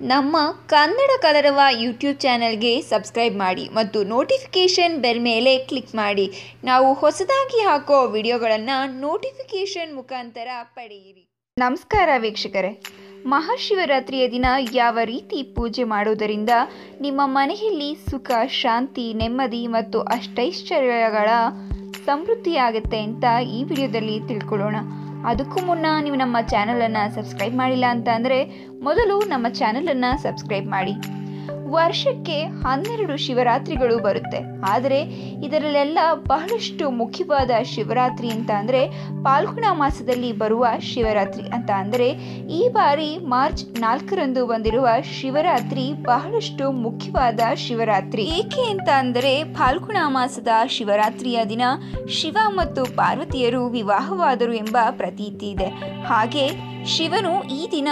ನಮ್ಮ ಕನ್ನಡ ಕಲರವ ಯೂಟ್ಯೂಬ್ ಚಾನೆಲ್ಗೆ ಸಬ್ಸ್ಕ್ರೈಬ್ ಮಾಡಿ ಮತ್ತು ನೋಟಿಫಿಕೇಷನ್ ಬೆಲ್ ಮೇಲೆ ಕ್ಲಿಕ್ ಮಾಡಿ. ನಾವು ಹೊಸದಾಗಿ ಹಾಕೋ ವಿಡಿಯೋಗಳನ್ನು ನೋಟಿಫಿಕೇಷನ್ ಮುಖಾಂತರ ಪಡೆಯಿರಿ. ನಮಸ್ಕಾರ ವೀಕ್ಷಕರೇ. ಮಹಾಶಿವರಾತ್ರಿಯ ದಿನ ಯಾವ ರೀತಿ ಪೂಜೆ ಮಾಡುವುದರಿಂದ ನಿಮ್ಮ ಮನೆಯಲ್ಲಿ ಸುಖ, ಶಾಂತಿ, ನೆಮ್ಮದಿ ಮತ್ತು ಅಷ್ಟೈಶ್ವರ್ಯಗಳ ಸಮೃದ್ಧಿಯಾಗುತ್ತೆ ಅಂತ ಈ ವಿಡಿಯೋದಲ್ಲಿ ತಿಳ್ಕೊಳ್ಳೋಣ. ಅದಕ್ಕೂ ಮುನ್ನ ನೀವು ನಮ್ಮ ಚಾನಲನ್ನು ಸಬ್ಸ್ಕ್ರೈಬ್ ಮಾಡಿಲ್ಲ ಅಂತ ಅಂದರೆ ಮೊದಲು ನಮ್ಮ ಚಾನಲನ್ನು ಸಬ್ಸ್ಕ್ರೈಬ್ ಮಾಡಿ. ವರ್ಷಕ್ಕೆ ಹನ್ನೆರಡು ಶಿವರಾತ್ರಿಗಳು ಬರುತ್ತೆ. ಆದರೆ ಇದರಲ್ಲೆಲ್ಲ ಬಹಳಷ್ಟು ಮುಖ್ಯವಾದ ಶಿವರಾತ್ರಿ ಅಂತ ಅಂದರೆ ಪಾಲ್ಗುಣ ಮಾಸದಲ್ಲಿ ಬರುವ ಶಿವರಾತ್ರಿ ಅಂತ ಅಂದರೆ ಈ ಬಾರಿ ಮಾರ್ಚ್ ನಾಲ್ಕರಂದು ಬಂದಿರುವ ಶಿವರಾತ್ರಿ ಬಹಳಷ್ಟು ಮುಖ್ಯವಾದ ಶಿವರಾತ್ರಿ. ಏಕೆ ಅಂತ ಅಂದರೆ ಫಾಲ್ಗುಣ ಮಾಸದ ಶಿವರಾತ್ರಿಯ ದಿನ ಶಿವ ಮತ್ತು ಪಾರ್ವತಿಯರು ವಿವಾಹವಾದರು ಎಂಬ ಪ್ರತೀತಿ ಇದೆ. ಹಾಗೆ ಶಿವನು ಈ ದಿನ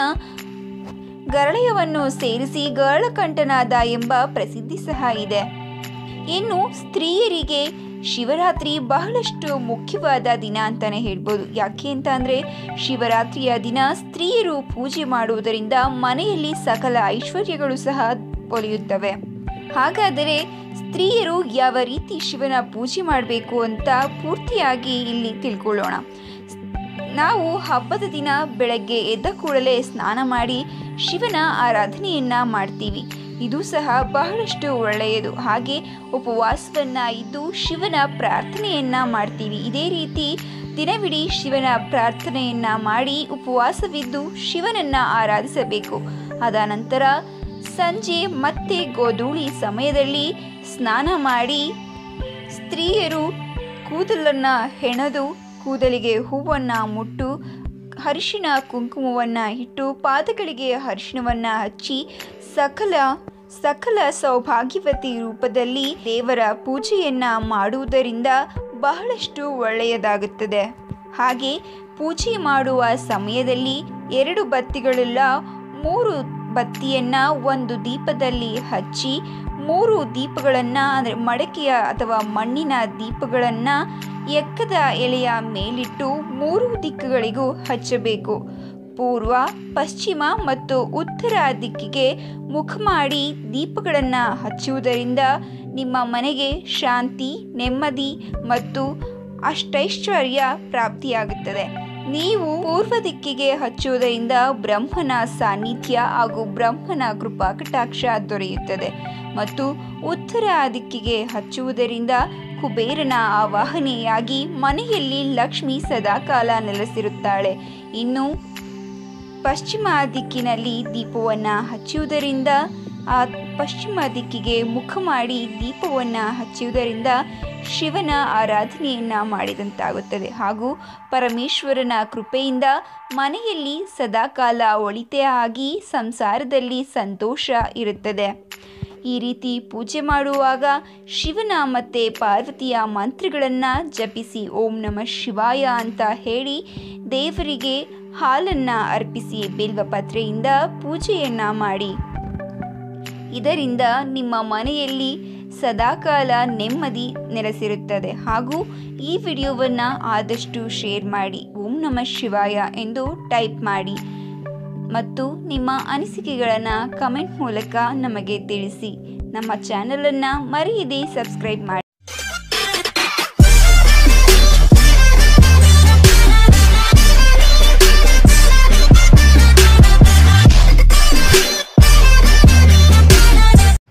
ಗರಳೆಯವನ್ನು ಸೇರಿಸಿ ಗರಳಕಂಠನಾದ ಎಂಬ ಪ್ರಸಿದ್ಧಿ ಸಹ ಇದೆ. ಇನ್ನು ಸ್ತ್ರೀಯರಿಗೆ ಶಿವರಾತ್ರಿ ಬಹಳಷ್ಟು ಮುಖ್ಯವಾದ ದಿನ ಅಂತಾನೆ ಹೇಳ್ಬೋದು. ಯಾಕೆ ಅಂತ ಅಂದರೆ, ಶಿವರಾತ್ರಿಯ ದಿನ ಸ್ತ್ರೀಯರು ಪೂಜೆ ಮಾಡುವುದರಿಂದ ಮನೆಯಲ್ಲಿ ಸಕಲ ಐಶ್ವರ್ಯಗಳು ಸಹ ಒಲಿಯುತ್ತವೆ. ಹಾಗಾದರೆ ಸ್ತ್ರೀಯರು ಯಾವ ರೀತಿ ಶಿವನ ಪೂಜೆ ಮಾಡಬೇಕು ಅಂತ ಪೂರ್ತಿಯಾಗಿ ಇಲ್ಲಿ ತಿಳ್ಕೊಳ್ಳೋಣ. ನಾವು ಹಬ್ಬದ ದಿನ ಬೆಳಗ್ಗೆ ಎದ್ದ ಕೂಡಲೇ ಸ್ನಾನ ಮಾಡಿ ಶಿವನ ಆರಾಧನೆಯನ್ನ ಮಾಡ್ತೀವಿ. ಇದು ಸಹ ಬಹಳಷ್ಟು ಒಳ್ಳೆಯದು. ಹಾಗೆ ಉಪವಾಸವನ್ನ ಇದ್ದು ಶಿವನ ಪ್ರಾರ್ಥನೆಯನ್ನ ಮಾಡ್ತೀವಿ. ಇದೇ ರೀತಿ ದಿನವಿಡೀ ಶಿವನ ಪ್ರಾರ್ಥನೆಯನ್ನ ಮಾಡಿ ಉಪವಾಸವಿದ್ದು ಶಿವನನ್ನ ಆರಾಧಿಸಬೇಕು. ಅದ ನಂತರ ಸಂಜೆ ಮತ್ತೆ ಗೋಧೂಳಿ ಸಮಯದಲ್ಲಿ ಸ್ನಾನ ಮಾಡಿ ಸ್ತ್ರೀಯರು ಕೂದಲನ್ನು ಹೆಣೆದು ಕೂದಲಿಗೆ ಹೂವನ್ನು ಮುಟ್ಟು ಅರಿಶಿಣ ಕುಂಕುಮವನ್ನು ಇಟ್ಟು, ಪಾದಗಳಿಗೆ ಅರಿಶಿಣವನ್ನು ಹಚ್ಚಿ, ಸಕಲ ಸಕಲ ಸೌಭಾಗ್ಯವತಿ ರೂಪದಲ್ಲಿ ದೇವರ ಪೂಜೆಯನ್ನ ಮಾಡುವುದರಿಂದ ಬಹಳಷ್ಟು ಒಳ್ಳೆಯದಾಗುತ್ತದೆ. ಹಾಗೆ ಪೂಜೆ ಮಾಡುವ ಸಮಯದಲ್ಲಿ ಎರಡು ಬತ್ತಿಗಳೆಲ್ಲ ಮೂರು ಬತ್ತಿಯನ್ನ ಒಂದು ದೀಪದಲ್ಲಿ ಹಚ್ಚಿ ಮೂರು ದೀಪಗಳನ್ನು, ಅಂದರೆ ಮಡಕೆಯ ಅಥವಾ ಮಣ್ಣಿನ ದೀಪಗಳನ್ನು ಎಕ್ಕದ ಎಲೆಯ ಮೇಲಿಟ್ಟು ಮೂರು ದಿಕ್ಕುಗಳಿಗೂ ಹಚ್ಚಬೇಕು. ಪೂರ್ವ, ಪಶ್ಚಿಮ ಮತ್ತು ಉತ್ತರ ದಿಕ್ಕಿಗೆ ಮುಖ ಮಾಡಿ ದೀಪಗಳನ್ನು ಹಚ್ಚುವುದರಿಂದ ನಿಮ್ಮ ಮನೆಗೆ ಶಾಂತಿ, ನೆಮ್ಮದಿ ಮತ್ತು ಅಷ್ಟೈಶ್ವರ್ಯ ಪ್ರಾಪ್ತಿಯಾಗುತ್ತದೆ. ನೀವು ಪೂರ್ವ ದಿಕ್ಕಿಗೆ ಹಚ್ಚುವುದರಿಂದ ಬ್ರಹ್ಮನ ಸಾನ್ನಿಧ್ಯ ಹಾಗೂ ಬ್ರಹ್ಮನ ಕೃಪಾ ಕಟಾಕ್ಷ ದೊರೆಯುತ್ತದೆ ಮತ್ತು ಉತ್ತರ ದಿಕ್ಕಿಗೆ ಹಚ್ಚುವುದರಿಂದ ಕುಬೇರನ ಆವಾಹನೆಯಾಗಿ ಮನೆಯಲ್ಲಿ ಲಕ್ಷ್ಮಿ ಸದಾಕಾಲ ನೆಲೆಸಿರುತ್ತಾಳೆ. ಇನ್ನು ಪಶ್ಚಿಮ ದಿಕ್ಕಿನಲ್ಲಿ ದೀಪವನ್ನು ಹಚ್ಚುವುದರಿಂದ ಆ ಪಶ್ಚಿಮ ದಿಕ್ಕಿಗೆ ಮುಖ ಮಾಡಿ ದೀಪವನ್ನು ಹಚ್ಚುವುದರಿಂದ ಶಿವನ ಆರಾಧನೆಯನ್ನು ಮಾಡಿದಂತಾಗುತ್ತದೆ. ಹಾಗೂ ಪರಮೇಶ್ವರನ ಕೃಪೆಯಿಂದ ಮನೆಯಲ್ಲಿ ಸದಾಕಾಲ ಒಳಿತೆ ಆಗಿ ಸಂಸಾರದಲ್ಲಿ ಸಂತೋಷ ಇರುತ್ತದೆ. ಈ ರೀತಿ ಪೂಜೆ ಮಾಡುವಾಗ ಶಿವನ ಮತ್ತು ಪಾರ್ವತಿಯ ಮಂತ್ರಗಳನ್ನು ಜಪಿಸಿ ಓಂ ನಮಃ ಶಿವಾಯ ಅಂತ ಹೇಳಿ ದೇವರಿಗೆ ಹಾಲನ್ನು ಅರ್ಪಿಸಿ ಬಿಲ್ವಪತ್ರೆಯಿಂದ ಪೂಜೆಯನ್ನು ಮಾಡಿ ಇದರಿಂದ ನಿಮ್ಮ ಮನೆಯಲ್ಲಿ ಸದಾಕಾಲ ನೆಮ್ಮದಿ ನೆಲೆಸಿರುತ್ತದೆ. ಹಾಗೂ ಈ ವಿಡಿಯೋವನ್ನು ಆದಷ್ಟು ಶೇರ್ ಮಾಡಿ. ಓಂ ನಮಃ ಶಿವಾಯ ಎಂದು ಟೈಪ್ ಮಾಡಿ. ಮತ್ತು ನಿಮ್ಮ ಅನಿಸಿಕೆಗಳನ್ನು ಕಮೆಂಟ್ ಮೂಲಕ ನಮಗೆ ತಿಳಿಸಿ. ನಮ್ಮ ಚಾನಲನ್ನು ಮರೆಯದೆ ಸಬ್ಸ್ಕ್ರೈಬ್ ಮಾಡಿ.